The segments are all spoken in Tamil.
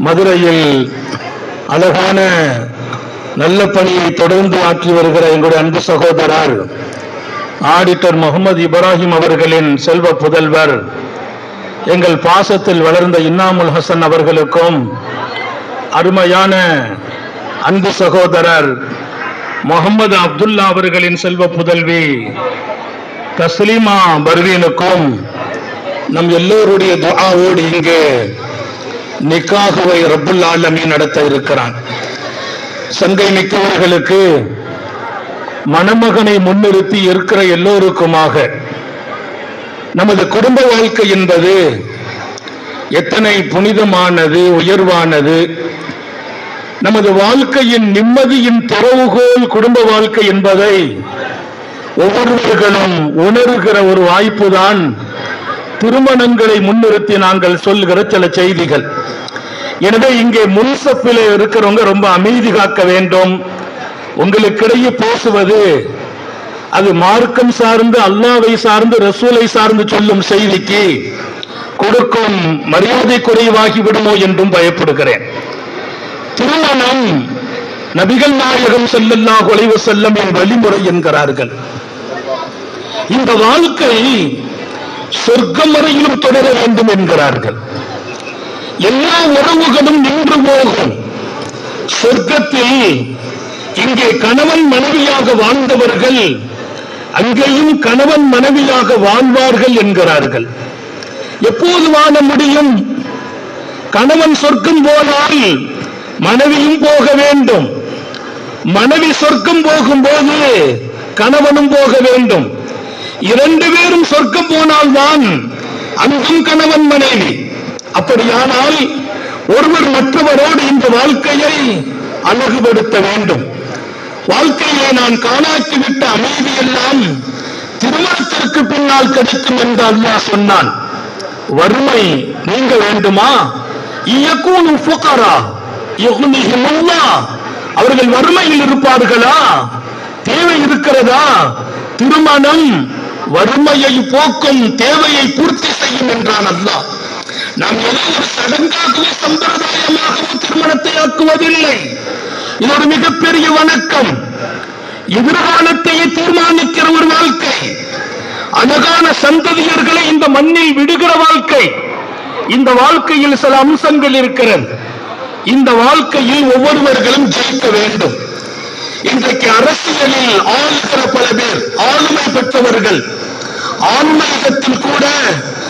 மதுரையில் அழகான நல்ல பணியை தொடர்ந்து ஆற்றி வருகிற எங்களுடைய அன்பு சகோதரர் ஆடிட்டர் முகமது இப்ராஹிம் அவர்களின் செல்வ புதல்வர் எங்கள் பாசத்தில் வளர்ந்த இன்னாமுல் ஹசன் அவர்களுக்கும் அருமையான அன்பு சகோதரர் முகமது அப்துல்லா அவர்களின் செல்வ புதல்வி தஸ்லீமா பர்வீனுக்கும் நம் எல்லோருடைய துவாவோடு இங்கே நிக்காகுவை ரப்புல் ஆலமி நடத்த இருக்கிறான். சங்கை மிக்கவர்களுக்கு மணமகனை முன்னிறுத்தி இருக்கிற எல்லோருக்குமாக நமது குடும்ப வாழ்க்கை என்பது எத்தனை புனிதமானது உயர்வானது. நமது வாழ்க்கையின் நிம்மதியின் திறவுகோல் குடும்ப வாழ்க்கை என்பதை ஒவ்வொருவர்களும் உணர்கிற ஒரு வாய்ப்புதான் திருமணங்களை முன்னிறுத்தி நாங்கள் சொல்கிற சில செய்திகள். எனவே இங்கே முன்சப்பிலே இருக்கிறவங்க ரொம்ப அமைதி காக்க வேண்டும். உங்களுக்கிடையே பேசுவது அது மார்க்கம் சார்ந்து அல்லாவை சார்ந்து ரசூலை சார்ந்து சொல்லும் செய்திக்கு கொடுக்கும் மரியாதை குறைவாகி விடுமோ என்றும் பயப்படுகிறேன். திருமணம் நபிகள் நாயகம் செல்லல்லா குலைவு செல்லம் என் வழிமுறை என்கிறார்கள். இந்த வாழ்க்கை சொர்க்கம் வரையிலும் தொடர வேண்டும் என்கிறார்கள். எல்லா உறவுகளும் நின்று போகும். சொர்க்கத்தில் இங்கே கணவன் மனைவியாக வாழ்ந்தவர்கள் அங்கேயும் கணவன் மனைவியாக வாழ்வார்கள் என்கிறார்கள். எப்போது வாழ முடியும்? கணவன் சொர்க்கம் போனால் மனைவியும் போக வேண்டும். மனைவி சொர்க்கம் போகும்போது கணவனும் போக வேண்டும். இரண்டு பேரும் சொர்க்கம் போனால்தான் அங்கும் கணவன் மனைவி. அப்படியானால் ஒருவர் மற்றவரோடு இந்த வாழ்க்கையை அழகுபடுத்த வேண்டும். வாழ்க்கையை நான் காணாக்கிவிட்ட அமைதி எல்லாம் திருமணத்திற்கு பின்னால் கிடைக்கும் என்று அல்லாஹ் சொன்னான். வறுமை நீங்க வேண்டுமா? அவர்கள் வறுமையில் இருப்பார்களா? தேவை இருக்கிறதா? திருமணம் வறுமையை போக்கும் தேவையை பூர்த்தி செய்யும் என்றான் அல்லாஹ். நாம் ஏதோ ஒரு சடங்காகவோ சம்பிரதாயமாகவோ திருமணத்தை ஆக்குவதில்லை. இது ஒரு மிகப்பெரிய வணக்கம். எதிர்காலத்தையே தீர்மானிக்கிற ஒரு வாழ்க்கை. அழகான சந்ததியர்களை இந்த மண்ணில் விடுகிற வாழ்க்கை. இந்த வாழ்க்கையில் சில அம்சங்கள் இருக்கிறது. இந்த வாழ்க்கையில் ஒவ்வொருவர்களும் ஜெயிக்க வேண்டும். இன்றைக்கு அரசியலில் ஆளுகிற பல பேர் ஆளுமை பெற்றவர்கள் ஆன்மீகத்தில் கூட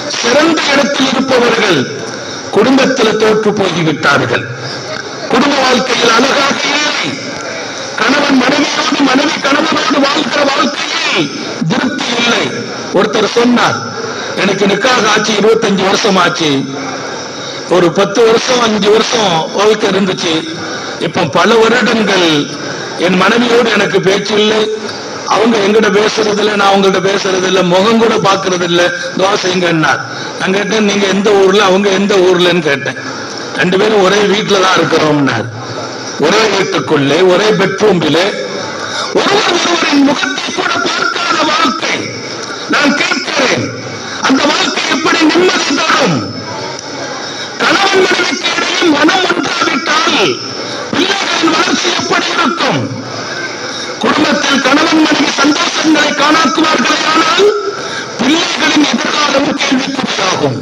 சிறந்த இடத்தில் இருப்பவர்கள் குடும்பத்தில் தோற்று போய்விட்டார்கள். குடும்ப வாழ்க்கையில் அழகாக இல்லை. கணவன் மனைவியோடு மனைவி கணவனோடு வாழ்கிற வாழ்க்கையில் திருப்தி இல்லை. ஒருத்தர் சொன்னார் எனக்கு நிக்காக ஆச்சு இருபத்தஞ்சு வருஷம் ஆச்சு. ஒரு பத்து வருஷம் அஞ்சு வருஷம் வாழ்க்கை இருந்துச்சு. இப்ப பல வருடங்கள் என் மனைவியோடு எனக்கு பேச்சு இல்லை. அவங்க எங்கிட்ட பேசுறது இல்லை நான் அவங்கள்ட்ட பேசுறது இல்லை முகம் கூட பாக்குறது இல்லை தோசைங்கன்னார் நான் கேட்டேன் நீங்க எந்த ஊர்ல? அவங்க எந்த ஊர்லன்னு கேட்டேன். ரெண்டு பேரும் ஒரே வீட்டுலதான் இருக்கிறோம்னார். ஒரே வீட்டுக்குள்ளே ஒரே பெட்ரூமிலே ஒருவர் ஒருவரின் முகத்தை கூட பார்க்காத வாழ்க்கை நான் கேட்கிறேன். அந்த வாழ்க்கை எப்படி நிம்மதி தரும்? கணவன் மனைவிக்கு இடையே மனம் ஒன்றாவிட்டால் பிள்ளைகளின் வளர்ச்சி எப்படி இருக்கும்? குடும்பத்தில் கணவன் மனைவி சந்தோஷங்களை காணாக்குவார்களே ஆனால் பிள்ளைகளின் எதிர்காலம் கேள்விக்குறியாகும்.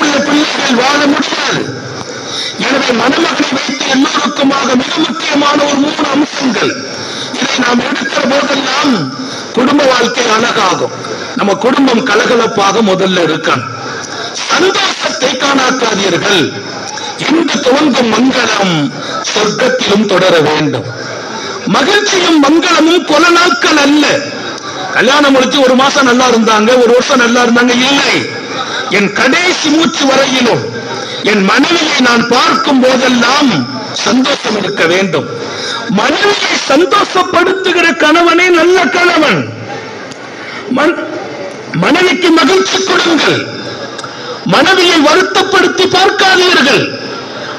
உள்ள பிள்ளைகள் வாழ முடியாது. எனவே மணமகனை வைத்து எல்லோருக்குமாக மிக முக்கியமான ஒரு மூணு அம்சங்கள். இதை நாம் எடுக்கிற போதெல்லாம் குடும்ப வாழ்க்கை அழகாகும். நம்ம குடும்பம் கலகலப்பாக முதல்ல இருக்கணும். சந்தோஷத்தை காணாக்காதீர்கள். இன்று துவங்கும் மங்களம் சொர்க்கத்திலும் தொடர வேண்டும். மகிழ்ச்சியும் மங்களமும் கொல நாட்கள் அல்ல. கல்யாணம் முடிச்சு ஒரு மாசம் நல்லா இருந்தாங்க ஒரு வருஷம் நல்லா இருந்தாங்க இல்லை. என் கடைசி மூச்சு வரையிலும் என் மனைவியை நான் பார்க்கும் போதெல்லாம் சந்தோஷம் இருக்க வேண்டும். மனைவியை சந்தோஷப்படுத்துகிற கணவனே நல்ல கணவன். மன்- மனைவிக்கு மகிழ்ச்சி கொடுங்கள். மனைவியை வருத்தப்படுத்தி பார்க்காதீர்கள்.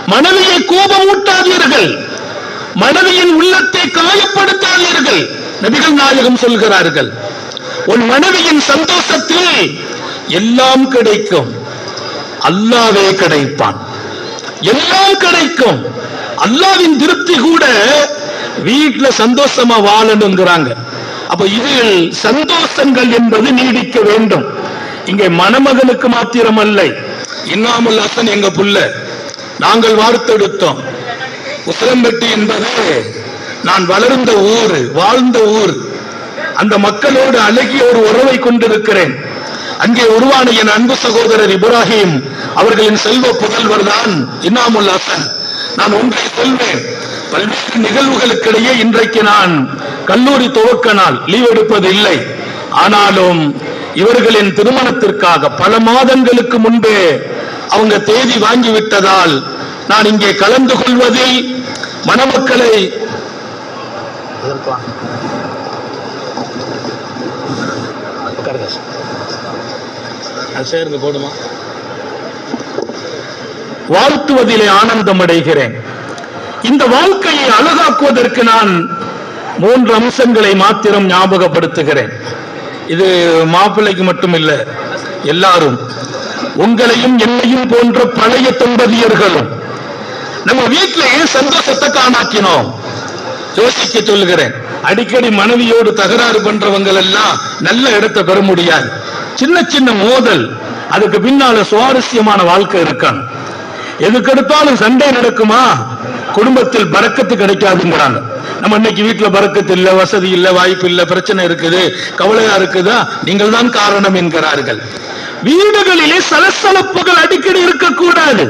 மனைவியை கோபமூட்டாதீர்கள். மனைவியின் உள்ளத்தை காயப்படுத்தாதீர்கள். நபிகள் நாயகம் சொல்கிறார்கள் உன் மனைவியின் சந்தோஷத்தில் எல்லாம் கிடைக்கும். அல்லாவே கிடைப்பான். எல்லாம் கிடைக்கும். அல்லாவின் திருப்தி கூட வீட்டுல சந்தோஷமா வாழணுங்கிறாங்க. அப்ப இதில் சந்தோஷங்கள் என்பது நீடிக்க வேண்டும். இங்கே மணமகனுக்கு மாத்திரம் அல்ல இன்னாமுல் ஹசன் எங்க புள்ள நாங்கள் வார்த்தெடுத்தோம். உத்தரம்பட்டி என்பது நான் வளர்ந்த ஊர் வாழ்ந்த ஊர். அந்த மக்களோடு அழகிய ஒரு உறவை கொண்டிருக்கிறேன். அங்கே உருவான என் அன்பு சகோதரர் இப்ராஹிம் அவர்களின் செல்வ புதல்வர் தான் இன்னாமுல் ஹசன். நான் ஒன்றை சொல்வேன் பல்வேறு நிகழ்வுகளுக்கிடையே இன்றைக்கு நான் கல்லூரி துவக்க நாள் லீவ் எடுப்பது இல்லை. ஆனாலும் இவர்களின் திருமணத்திற்காக பல மாதங்களுக்கு முன்பே அவங்க தேதி வாங்கி விட்டதால் நான் இங்கே கலந்து கொள்வதில் மணமக்களை சேர்ந்து போடுமா வாழ்த்துவதிலே ஆனந்தம் அடைகிறேன். இந்த வாழ்க்கையை அழகாக்குவதற்கு நான் மூன்று அம்சங்களை மாத்திரம் ஞாபகப்படுத்துகிறேன். இது மாப்பிள்ளைக்கு மட்டும் இல்ல எல்லாரும். உங்களையும் என்னையும் போன்ற பழைய தம்பதியர்களும் நம்ம வீட்டிலேயே சந்தோஷத்தை காணாக்கினோம்? யோசிக்க சொல்லுகிறேன். அடிக்கடி மனைவியோடு தகராறு பண்றவங்க எல்லாம் நல்ல இடத்தை பெற முடியாது. சின்ன சின்ன மோதல் அதுக்கு பின்னால சுவாரஸ்யமான வாழ்க்கை இருக்கான் எதுக்கெடுத்தாலும் சண்டை நடக்குமா? குடும்பத்தில் பறக்கத்து கிடைக்காதுங்கிறாங்க. நம்ம இன்னைக்கு வீட்டுல பறக்கத்து இல்ல வசதி இல்ல வாய்ப்பு இல்ல பிரச்சனை இருக்குது கவலையா இருக்குதா? நீங்கள் தான் காரணம் என்கிறார்கள். வீடுகளிலே சலசலப்புகள் அடிக்கடி இருக்கக்கூடாது.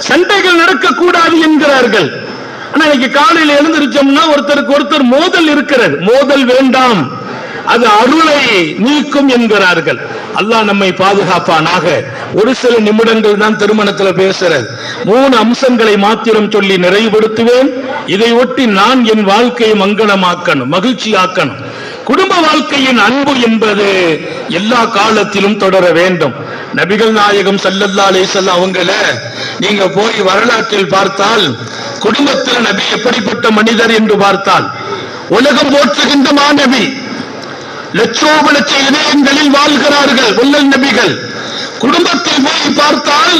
சண்டைகள் நடக்கக்கூடாது என்கிறார்கள். ஆனா இன்னைக்கு காலையில எழுந்திருச்சோம்னா ஒருத்தருக்கு ஒருத்தர் மோதல் இருக்கிறது. மோதல் வேண்டாம். அது அருளை நீக்கும் என்கிறார்கள். அல்லாஹ் நம்மை பாதுகாப்பானாக. ஒரு சில நிமிடங்கள் தான் திருமணத்துல பேசுறது. மூணு அம்சங்களை மாத்திரம் சொல்லி நிறைவுபடுத்துவேன். இதை ஒட்டி நான் என் வாழ்க்கையை மங்களமாக்கணும் மகிழ்ச்சியாக்கணும். குடும்ப வாழ்க்கையின் அன்பு என்பது எல்லா காலத்திலும் தொடர வேண்டும். நபிகள் நாயகம் சல்லல்லா அலிசல்ல அவங்கள நீங்க போய் வரலாற்றில் பார்த்தால் குடும்பத்தில் நபி எப்படிப்பட்ட மனிதர் என்று பார்த்தால் உலகம் போற்றுகின்ற மாநபி லட்சோப லட்ச இதயங்களில் வாழ்கிறார்கள் உள்ளல் நபிகள். குடும்பத்தில் போய் பார்த்தால்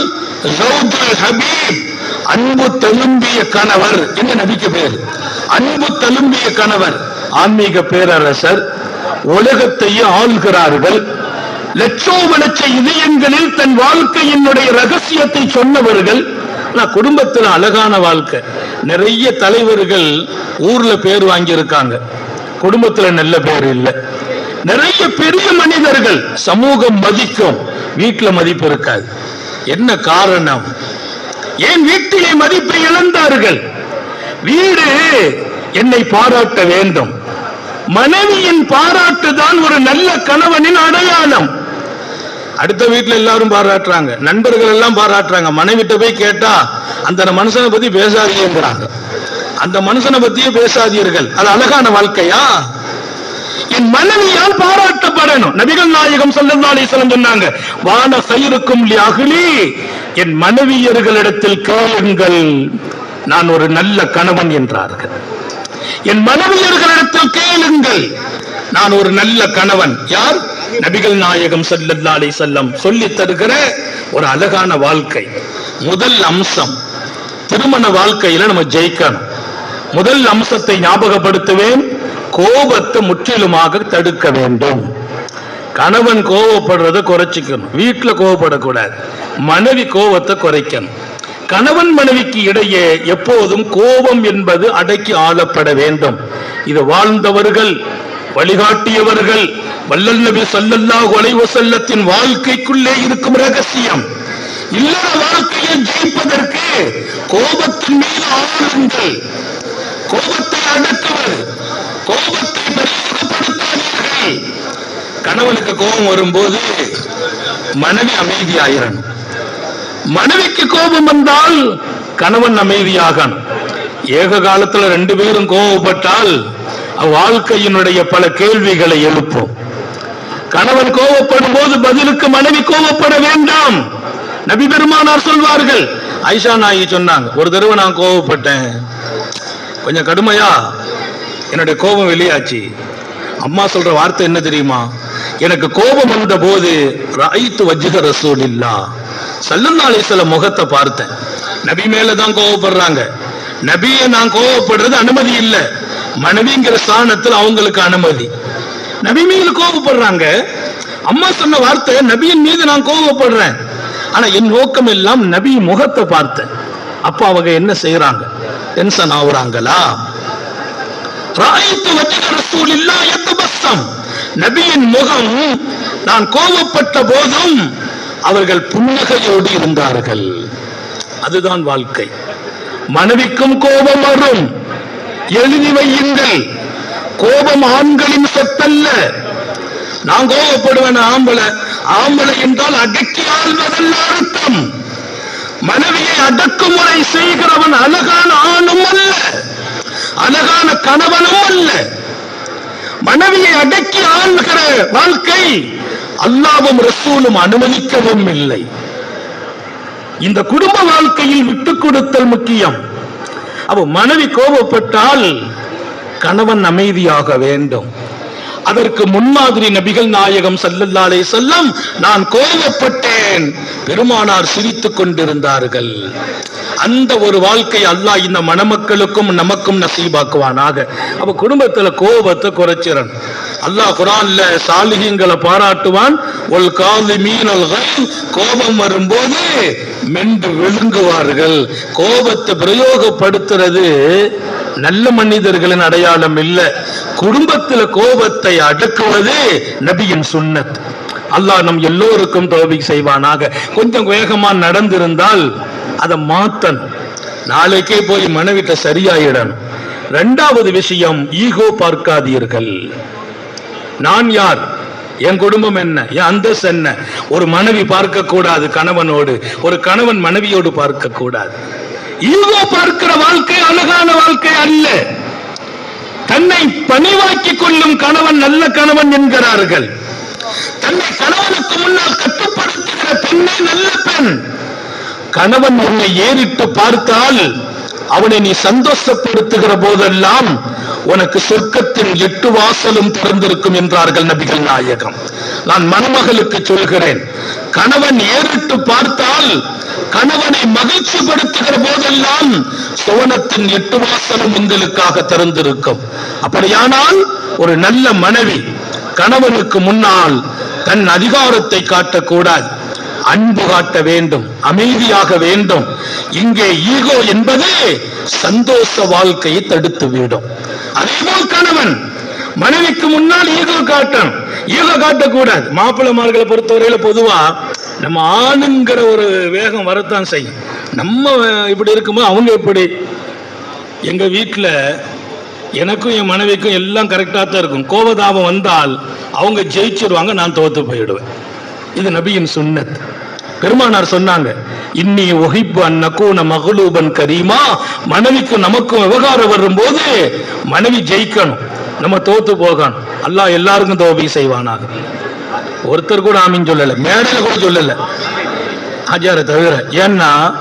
ஹபீப் அன்பு தழும்பிய கணவர். என்ன நபிக்கு பேர்? அன்பு தழும்பிய கணவர். ஆன்மீக பேரரசர் உலகத்தையே ஆள்கிறார்கள். லட்சோப லட்ச இதயங்களில் தன் வாழ்க்கையினுடைய ரகசியத்தை சொன்னவர்கள் நான் குடும்பத்துல அழகான வாழ்க்கை. நிறைய தலைவர்கள் ஊர்ல பேர் வாங்கியிருக்காங்க. குடும்பத்துல நல்ல பேர் இல்லை. நிறைய பெரிய மனிதர்கள் சமூகம் மதிக்கும் வீட்டுல மதிப்பு இருக்காது. என்ன காரணம்? ஏன் வீட்டிலே மதிப்பை இழந்தார்கள்? வீடு என்னை பாராட்ட வேண்டும். மனைவியின் பாராட்டு தான் ஒரு நல்ல கணவனின் அடையாளம். அடுத்த வீட்டுல எல்லாரும் பாராட்டுறாங்க. நண்பர்கள் எல்லாம் பாராட்டுறாங்க. மனைவிட்ட போய் கேட்டா அந்த மனுஷனை பத்தி பேசாதீங்கிறாங்க அந்த மனுஷனை பத்தியே பேசாதீர்கள். அது அழகான வாழ்க்கையா? என் மனைவியால் பாராட்டப்படணும். நபிகள் நாயகம் சொல்லி சொன்னாங்க வான சயிருக்கும் அகிலி என் மனைவியர்களிடத்தில் கேளுங்கள். நான் ஒரு நல்ல கணவன் என்றார்கள். என் மனைவியர்களிடத்தில் கேளுங்கள். நான் ஒரு நல்ல கணவன். யார்? நபிகள் நாயகம் ஸல்லல்லாஹு அலைஹி வஸல்லம் சொல்லி தருகிற ஒரு அழகான வாழ்க்கை. முதல் அம்சம் திருமண வாழ்க்கையில நம்ம ஜெயிக்கணும். முதல் அம்சத்தை ஞாபகப்படுத்துவேன் கோபத்தை முற்றிலுமாக தடுக்க வேண்டும். கணவன் கோவப்படுறதை குறைச்சிக்கணும். வீட்டில் கோவப்படக்கூடாது. மனைவி கோபத்தை குறைக்கணும். கணவன் மனைவிக்கு இடையே எப்போதும் கோபம் என்பது அடக்கி ஆளப்பட வேண்டும். இது வாழ்ந்தவர்கள் வழிகாட்டியவர்கள் வல்லல் நபி சல்லல்லா ஒலைவு செல்லத்தின் வாழ்க்கைக்குள்ளே இருக்கும் ரகசியம். இல்லற வாழ்க்கையை ஜெயிப்பதற்கு கோபத்தின் மீது ஆளுங்கள். கோபத்தை அடக்குவது கோபத்தை கணவனுக்கு கோபம் வரும்போது மனைவி அமைதியாயிரணும். மனைவிக்கு கோபம் வந்தால் கணவன் அமைதியாக ஏக காலத்துல ரெண்டு பேரும் கோபப்பட்டால் வாழ்க்கையினுடைய பல கேள்விகளை எழுப்பும். கணவன் கோபப்படும் போது பதிலுக்கு மனைவி கோபப்பட வேண்டாம். நபி பெருமானார் சொல்வார்கள் ஐஷா நாயி சொன்னாங்க ஒரு தடவை நான் கோபப்பட்டேன் கொஞ்சம் கடுமையா. என்னுடைய கோபம் வெளியாச்சு. அம்மா சொல்ற வார்த்தை என்ன தெரியுமா? எனக்கு கோபம் வந்த போது ரைத்து வஜ்ஜக ரசூலில்லா சல்லல்லா சில முகத்தை பார்த்தேன். நபி மேலதான் கோபப்படுறாங்க கோவப்படுறாங்க. நபியை நான் கோவப்படுறது அனுமதி இல்ல. மனைவிங்கிற ஸ்தானத்தில் அவங்களுக்கு அனுமதி. நபி மீது கோவப்படுறாங்க. அம்மா சொன்ன வார்த்தை நபியின் மீது நான் கோவப்படுறேன். ஆனா என் நோக்கம் எல்லாம் நபி முகத்தை பார்த்தேன். அப்ப அவங்க என்ன செய்யறாங்க டென்ஷன் ஆகுறாங்களா? ராயித்து இல்லா ரசூலில்லா யத்தபஸ்ஸம் நபியின் முகம் நான் கோபப்பட்ட போதும் அவர்கள் புன்னகையோடு இருந்தார்கள். அதுதான் வாழ்க்கை. மனைவிக்கும் கோபம் வரும். எழுதி வையுங்கள். கோபம் ஆண்களின் சொத்தல்ல. நான் கோபப்படுவேன் ஆம்பளை. ஆம்பளை என்றால் அடக்கி ஆள்வதல்ல அர்த்தம். மனைவியை அடக்குமுறை செய்கிறவன் அழகான ஆணும் அல்ல. அழகான கணவனும் அல்ல. மனைவியை அடக்கி ஆள்கிற வாழ்க்கை அல்லாவும் ரசூலும் அனுமதிக்கவும் இல்லை. இந்த குடும்ப வாழ்க்கையில் விட்டுக் கொடுத்தல் முக்கியம். அவ மனைவி கோபப்பட்டால் கணவன் அமைதியாக வேண்டும். அதற்கு முன்மாதிரி நபிகள் நாயகம் ஸல்லல்லாஹு செல்லம் நான் கோபப்பட்டேன். பெருமானார் சிரித்துக் கொண்டிருந்தார்கள். அந்த ஒரு வாழ்க்கை அல்லாஹ் இந்த மணமக்களுக்கும் நமக்கும் நசீபாக்குவானாக. அப்ப குடும்பத்துல கோபத்தை குறைச்சிடணும் அல்லாஹ் குரான்ல சாலிகங்களை பாராட்டுவான். ஒல் காது மீனல் கோபம் வரும்போது மென்று விழுங்குவார்கள். கோபத்தை பிரயோகப்படுத்துறது நல்ல மனிதர்களின் அடையாளம் இல்ல. குடும்பத்துல கோபத்தை அடக்குவது நபியின் சுன்னத் அல்லாஹ் நம் எல்லோருக்கும் தோல்வி செய்வானாக. கொஞ்சம் வேகமா நடந்திருந்தால் அதை மாத்தன் நாளைக்கே போய் மனைவிட்ட சரியாயிடணும். ரெண்டாவது விஷயம் ஈகோ பார்க்காதீர்கள். நான் யார்? என் குடும்பம் என்ன? என் அந்தஸ்து என்ன? ஒரு மனைவி பார்க்க கூடாது கணவனோடு. ஒரு கணவன் மனைவியோடு பார்க்க கூடாது ஈகோ பார்க்கிற வாழ்க்கை அழகான வாழ்க்கை அல்ல. தன்னை பணிவாக்கிக் கொள்ளும் கணவன் நல்ல கணவன் என்கிறார்கள். தன்னை கணவனுக்கு முன்னால் கட்டுப்படுத்துகிற பெண்ணை நல்ல பெண். கணவன் உன்னை ஏறிட்டு பார்த்தால் அவனை நீ சந்தோஷப்படுத்துகிற போதெல்லாம் உனக்கு சொர்க்கத்தின் எட்டு வாசலும் திறந்திருக்கும் என்றார்கள் நபிகள் நாயகம். நான் மணமகளுக்கு சொல்கிறேன் கணவன் ஏறிட்டு பார்த்தால் கணவனை மகிழ்ச்சிப்படுத்துகிற போதெல்லாம் சுவனத்தின் எட்டு வாசலும் உங்களுக்காக திறந்திருக்கும். அப்படியானால் ஒரு நல்ல மனைவி கணவனுக்கு முன்னால் தன் அதிகாரத்தை காட்டக்கூடாது. அன்பு காட்ட வேண்டும் அமைதியாக வேண்டும். இங்கே ஈகோ என்பது சந்தோஷ வாழ்க்கையை தடுத்து விடும். அதேபோல் கணவன் மனைவிக்கு முன்னால் ஈகோ காட்டும் ஈகோ காட்டக்கூடாது. மாப்பிள்ளைமார்களை பொறுத்தவரையில பொதுவா நம்ம ஆணுங்கிற ஒரு வேகம் வரத்தான் செய்யும். நம்ம இப்படி இருக்கும்போது அவங்க எப்படி? எங்க வீட்டுல எனக்கும் என் மனைவிக்கும் எல்லாம் கரெக்டாக தான் இருக்கும். கோபதாபம் வந்தால் அவங்க ஜெயிச்சிருவாங்க நான் தோத்து போயிடுவேன். இது நபியின் சுண்ணத் பெருமானார் சொன்னாங்க இன்னி ஒஹிப்பு அந்நக்கூன மகளூபன் கரீமா. மனைவிக்கு நமக்கும் விவகாரம் வரும்போது மனைவி ஜெயிக்கணும். நம்ம தோத்து போகணும். அல்லாஹ் எல்லாருக்கும் தோபி செய்வானாக. ஒருத்தர் கூட ஆமின்னு சொல்லல மேடையில கூட சொல்லல. ஆச்சார தவிர ஏன்னா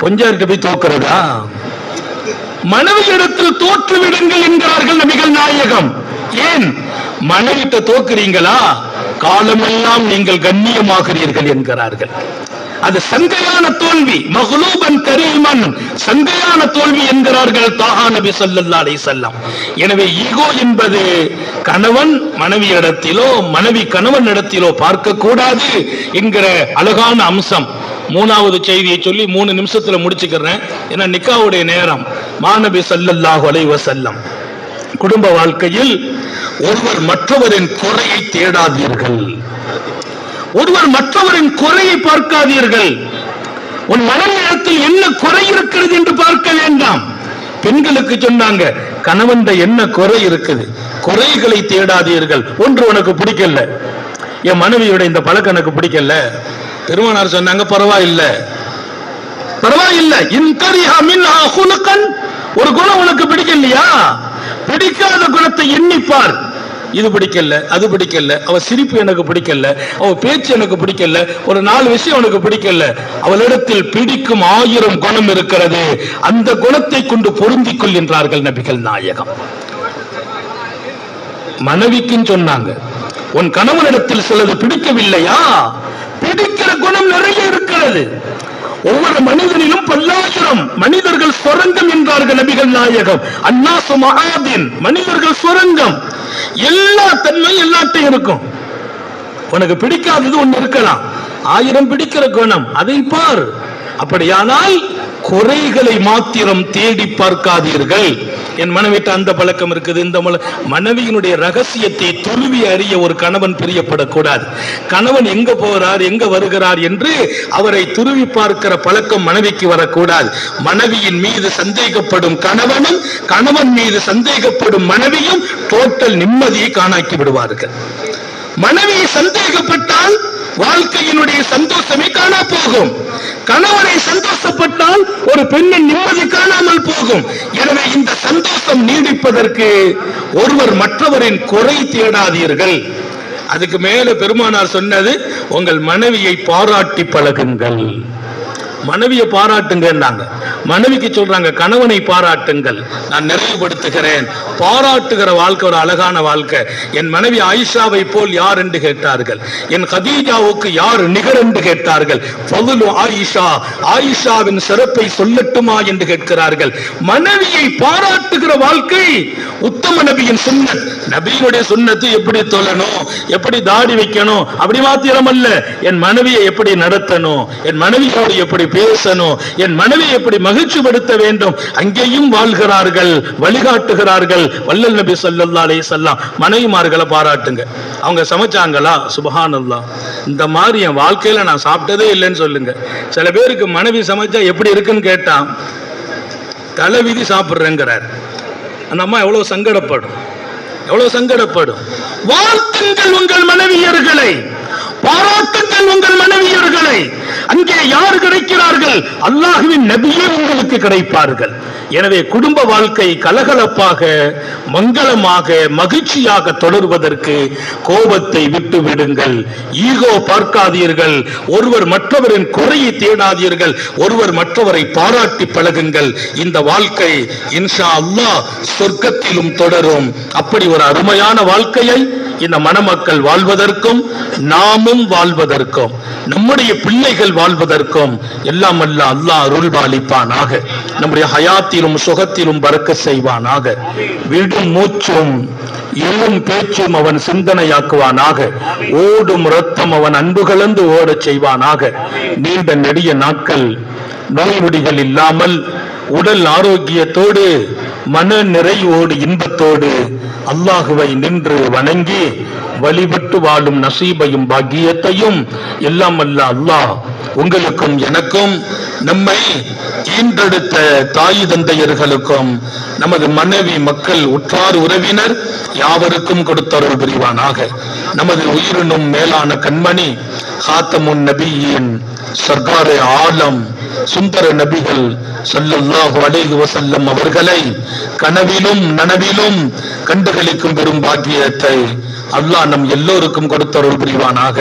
பொஞ்சாருக்கு போய் தோக்குறதா? மனைவியிடத்தில் தோற்று விடுங்கள் என்கிறார்கள் நபிகள் நாயகம். ஏன்? மனைவிட்ட தோக்குறீங்களா? காலமெல்லாம் நீங்கள் கண்ணியமாகிறீர்கள் என்கிறார்கள். அது சங்கையான தோல்வி மஹ்லூபன் கரீமன். சங்கையான தோல்வி என்கிறார்கள் தாகா நபி சொல்லல்லா அலை செல்லம் எனவே ஈகோ என்பது கணவன் மனைவியிடத்திலோ மனைவி கணவன் இடத்திலோ பார்க்க கூடாது என்கிற அழகான அம்சம். மூணாவது செய்தியை சொல்லி மூணு நிமிஷத்துல முடிச்சுக்கிறேன். ஏன்னா நிக்காவுடைய நேரம். மாநபி ஸல்லல்லாஹு அலைவ செல்லம் குடும்ப வாழ்க்கையில் ஒருவர் மற்றவரின் குறையை தேடாதீர்கள். ஒருவர் மற்றவரின் குறையை பார்க்காதீர்கள். உன் மனநலத்தில் என்ன குறை இருக்கிறது என்று பார்க்க வேண்டாம். பெண்களுக்கு சொன்னாங்க கணவன் என்ன குறை இருக்குது? குறைகளை தேடாதீர்கள். ஒன்று உனக்கு பிடிக்கல. என் மனைவியோட இந்த பழக்கம் எனக்கு பிடிக்கல. பெருமானார் சொன்னாங்க பரவாயில்ல. பரவாயில்ல. இன்கரிஹா மின்ஹா ஒரு குணம் உனக்கு பிடிக்கலையா? பிடிக்காத குணத்தை எண்ணிப்பார். இது பிடிக்கல அது பிடிக்கல அவ சிரிப்பு எனக்கு பிடிக்கல அவ பேச்சு எனக்கு பிடிக்கல ஒரு நாலு விஷயம் எனக்கு பிடிக்கல. அவளிடத்தில் பிடிக்கும் ஆயிரம் குணம் இருக்கிறது. அந்த குணத்தை கொண்டு பொருந்திக் கொள்கின்றார்கள் நபிகள் நாயகம். மனைவிக்கும் சொன்னாங்க உன் கணவனிடத்தில் சிலது பிடிக்கவில்லையா? பிடிக்கிற குணம் நிறைய இருக்கிறது. ஒவ்வொரு மனிதனிலும் பல்லாயிரம் மனிதர்கள் சுரங்கம் என்றார்கள் நபிகள் நாயகம். அன்னாசு மகாதீன் மனிதர்கள் சுரங்கம். எல்லா தன்மை எல்லாத்தையும் இருக்கும். உனக்கு பிடிக்காதது ஒண்ணு இருக்கலாம். ஆயிரம் பிடிக்கிற குணம் அதை பார். அப்படியானால் குறைகளை மாத்திரம் தேடி பார்க்காதீர்கள். என் மனைவிட்ட அந்த பழக்கம் இருக்குது இந்த மனைவியினுடைய ரகசியத்தை துருவி அறிய ஒரு கணவன் பிரியப்படக்கூடாது. கணவன் எங்க போகிறார் எங்க வருகிறார் என்று அவரை துருவி பார்க்கிற பழக்கம் மனைவிக்கு வரக்கூடாது. மனைவியின் மீது சந்தேகப்படும் கணவனும் கணவன் மீது சந்தேகப்படும் மனைவியும் டோட்டல் நிம்மதியை காணாக்கி விடுவார்கள். மனைவியை சந்தேகப்பட்டால் வாழ்க்கையினுடைய சந்தோஷமே காணா போகும். கணவனை சந்தோஷப்பட்டால் ஒரு பெண்ணின் நிம்மதி காணாமல் போகும். எனவே இந்த சந்தோஷம் நீடிப்பதற்கு ஒருவர் மற்றவரின் குறை தேடாதீர்கள். அதுக்கு மேல பெருமானார் சொன்னது உங்கள் மனைவியை பாராட்டி பழகுங்கள். மனைவியை பாராட்டுங்கன்னாங்க. மனைவிக்கு சொல்றாங்க கணவனை பாராட்டுங்கள். நான் நிறைவுபடுத்துகிறேன். பாராட்டுகிற வாழ்க்கை ஒரு அழகான வாழ்க்கை. என் மனைவி ஆயிஷாவை போல் யார் என்று கேட்டார்கள். என் கதீஜாவுக்கு யார் நிகர் என்று கேட்டார்கள். பதுலு ஆயிஷா. ஆயிஷாவின் சிறப்பை சொல்லட்டுமா என்று கேட்கிறார்கள். மனைவியை பாராட்டுகிற வாழ்க்கை உத்தம நபியின் சுண்ணத். நபியினுடைய சுண்ணத்தை எப்படி தொழணும்? எப்படி தாடி வைக்கணும்? அப்படி மாத்திரம் அல்ல என் மனைவியை எப்படி நடத்தணும்? என் மனைவியோடு எப்படி பேசணும். என் மனைவியை எப்படி மகிழ்ச்சிப்படுத்த வேண்டும்? அங்கேயும் வாழ்கிறார்கள் வழிகாட்டுகிறார்கள். வல்லல் நபி சொல்லல்லா அலே சொல்லாம் மனைவிமார்களை பாராட்டுங்க. அவங்க சமைச்சாங்களா? சுபஹானல்லா இந்த மாதிரி என் வாழ்க்கையில நான் சாப்பிட்டதே இல்லைன்னு சொல்லுங்க. சில பேருக்கு மனைவி சமைச்சா எப்படி இருக்குன்னு கேட்டான் தலைவிதி சாப்பிட்றேங்கிறார். அந்த அம்மா எவ்வளவு சங்கடப்படும். எவ்வளவு சங்கடப்படும். வாழ்த்துங்கள் உங்கள் மனைவியர்களை. பாராட்டுங்கள் உங்கள் மனைவியர்களை. அங்கே யார் கிடைக்கிறார்கள்? அல்லாஹுவின் நபியே உங்களுக்கு கிடைப்பார்கள். எனவே குடும்ப வாழ்க்கை கலகலப்பாக மங்களமாக மகிழ்ச்சியாக தொடர்வதற்கு கோபத்தை விட்டு விடுங்கள். ஈகோ பார்க்காதீர்கள். ஒருவர் மற்றவரின் குறையை தேடாதீர்கள். ஒருவர் மற்றவரை பாராட்டி பழகுங்கள். இந்த வாழ்க்கை இன்ஷா அல்லாஹ் சொர்க்கத்திலும் தொடரும். அப்படி ஒரு அருமையான வாழ்க்கையை இந்த மணமக்கள் வாழ்வதற்கும் நாமும் வாழ்வதற்கும் நம்முடைய பிள்ளைகள் வாழ்வதற்கும் எல்லாம் அல்ல அல்லாஹ் அருள் பாலிப்பானாக நம்முடைய ஹயாத்திலும் சுகத்திலும் பறக்க செய்வானாக. விடும் மூச்சும் எழும் பேச்சும் அவன் சிந்தனையாக்குவானாக. ஓடும் ரத்தம் அவன் அன்பு கலந்து ஓடச் செய்வானாக. நீண்ட நெடிய நாட்கள் நோய் நொடிகள் இல்லாமல் உடல் ஆரோக்கியத்தோடு மன நிறைவோடு இன்பத்தோடு அல்லாஹுவை நின்று வணங்கி வழிபட்டு வாழும் நசீபையும் பாக்கியத்தையும் எல்லாம் அல்ல அல்லாஹ் உங்களுக்கும் எனக்கும் நம்மை ஈன்றெடுத்த தாய் தந்தையர்களுக்கும் நமது மனைவி மக்கள் உற்றார் உறவினர் யாவருக்கும் கொடுத்தருள் புரிவானாக. நமது உயிரினும் மேலான கண்மணி காத்தமுன் நபியின் சர்க்கார ஆலம் சுந்தர நபிகள் சொல்லல்லாஹு அலைஹி வசல்லம் அவர்களை கனவிலும் நனவிலும் கண்டுகளிக்கும் பெரும் பாக்கியத்தை அல்லாஹ் நம் எல்லோருக்கும் கொடுத்தருள் புரிவானாக.